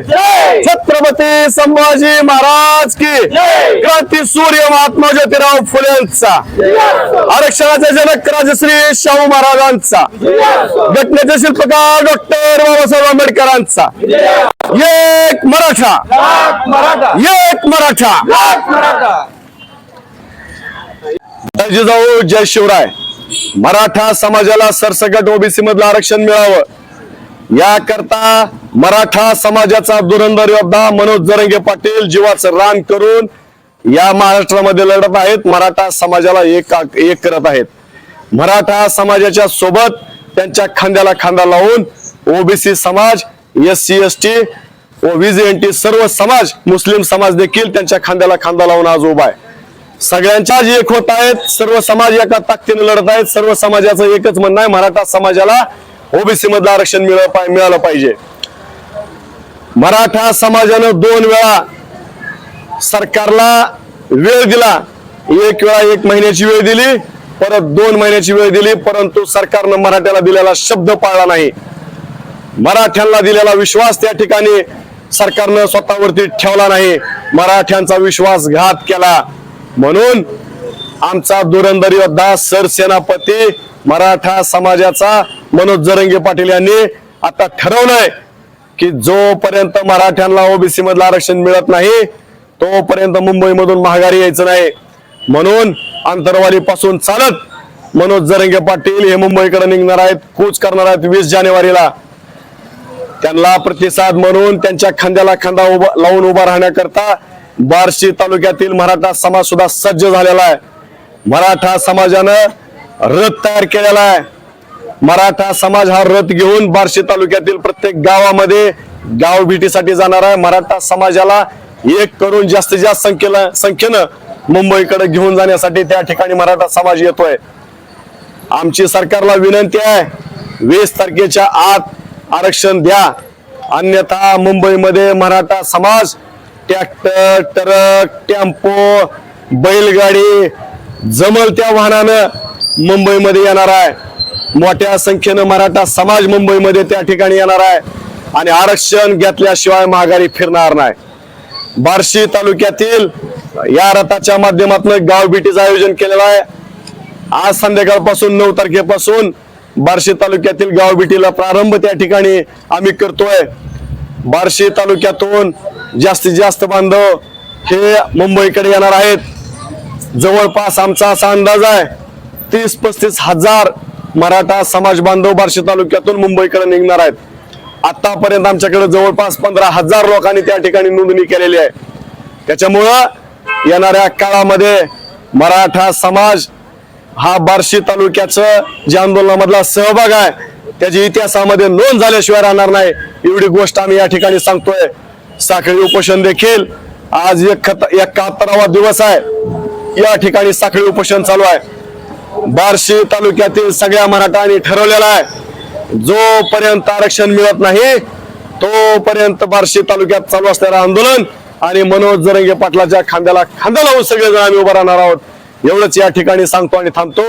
की छत्रपती संभाजी महाराज की क्रांती सूर्य महात्मा ज्योतिराव फुलेंचा आरक्षणाचे जनक राजश्री शाहू महाराजांचा. घटनेचे शिल्पकार डॉक्टर बाबासाहेब आंबेडकरांचा. एक मराठा. मराठा. एक मराठा. मराठा. जिजाऊ जय शिवराय. मराठा समाजाला सरसकट ओबीसी मधलं आरक्षण मिळावं. याकरता मराठा समाजाचा धुरंधर योद्धा मनोज जरंगे पाटील जीवाचं रान करून या महाराष्ट्रामध्ये लढत आहेत. मराठा समाजाला एक एक करत आहेत. मराठा समाजाच्या सोबत त्यांच्या खांद्याला खांदा लावून ओबीसी समाज एस सी एस टी व व्हीजीएनटी सर्व समाज मुस्लिम समाज देखील त्यांच्या खांद्याला खांदा लावून आज उभा आहे. सगळ्यांच्या एक होत आहेत. सर्व समाज एका ताकदीने लढत आहेत. सर्व समाजाचं एकच म्हणणं आहे. मराठा समाजाला ओबीसी मधलं आरक्षण मिळालं मिळालं पाहिजे. मराठा समाजानं दोन वेळा सरकारला वेळ दिला. एक वेळा एक महिन्याची वेळ दिली परत दोन महिन्याची वेळ दिली परंतु सरकारनं मराठ्याला दिलेला शब्द पाळला नाही. मराठ्यांना दिलेला विश्वास त्या ठिकाणी सरकारनं स्वतःवरती ठेवला नाही. मराठ्यांचा विश्वासघात केला. म्हणून आमचा दुरंदर योद्धा सरसेनापती मराठा समाजाचा मनोज जरंगे पाटील यांनी आता ठरवलंय की जोपर्यंत मराठ्यांना ओबीसी मधलं आरक्षण मिळत नाही तोपर्यंत मुंबईमधून महागारी यायचं नाही. म्हणून आंतरवाली पासून चालत मनोज जरंगे पाटील हे मुंबईकडे निघणार आहेत कूच करणार आहेत वीस जानेवारीला. त्यांना प्रतिसाद म्हणून त्यांच्या खांद्याला खांदा उभा लावून उभा राहण्याकरता बार्शी तालुक्यातील मराठा समाज सुद्धा सज्ज झालेला आहे. मराठा समाजानं रथ तयार केलेला आहे. मराठा समाज हा रथ घेऊन बार्शी तालुक्यातील प्रत्येक गावामध्ये गाव भेटीसाठी जाणार आहे. मराठा समाजाला एक करून जास्तीत जास्त संख्येला संख्येनं मुंबईकडे घेऊन जाण्यासाठी त्या ठिकाणी मराठा समाज येतोय. आमची सरकारला विनंती आहे वीस तारखेच्या आत आरक्षण द्या. अन्यथा मुंबईमध्ये मराठा समाज ट्रॅक्टर ट्रक टेम्पो बैलगाडी जमल त्या वाहनानं मुंबईमध्ये येणार आहे. मोठ्या संख्येनं मराठा समाज मुंबईमध्ये त्या ठिकाणी येणार आहे. आणि आरक्षण घेतल्याशिवाय माघारी फिरणार नाही. बार्शी तालुक्यातील या रथाच्या माध्यमातून गावभेटीचं आयोजन केलेलं आहे. आज संध्याकाळपासून नऊ तारखेपासून बार्शी तालुक्यातील गावभेटीला प्रारंभ त्या ठिकाणी आम्ही करतोय. बार्शी तालुक्यातून जास्तीत जास्त बांधव हे मुंबईकडे येणार आहेत. जवळपास आमचा असा अंदाज आहे तीस पस्तीस हजार मराठा समाज बांधव बार्शी तालुक्यातून मुंबईकडे निघणार आहेत. आतापर्यंत आमच्याकडे जवळपास पंधरा हजार लोकांनी त्या ठिकाणी नोंदणी केलेली आहे. त्याच्यामुळं येणाऱ्या काळामध्ये मराठा समाज हा बार्शी तालुक्याचं जे आंदोलनामधला सहभाग आहे त्याची इतिहासामध्ये नोंद झाल्याशिवाय राहणार नाही. एवढी गोष्ट आम्ही या ठिकाणी सांगतोय. साखळी उपोषण देखील आज एकाहत्तरावा दिवस आहे. या ठिकाणी साखळी उपोषण चालू आहे. बार्शी तालुक्यातील सगळ्या मराठांनी ठरवलेला आहे. जोपर्यंत आरक्षण मिळत नाही तोपर्यंत बार्शी तालुक्यात चालू असणारं आंदोलन आणि मनोज जरंगे पाटलाच्या खांद्याला खांदा लावून सगळेजण आम्ही उभं राहणार आहोत. एवढंच या ठिकाणी सांगतो आणि थांबतो.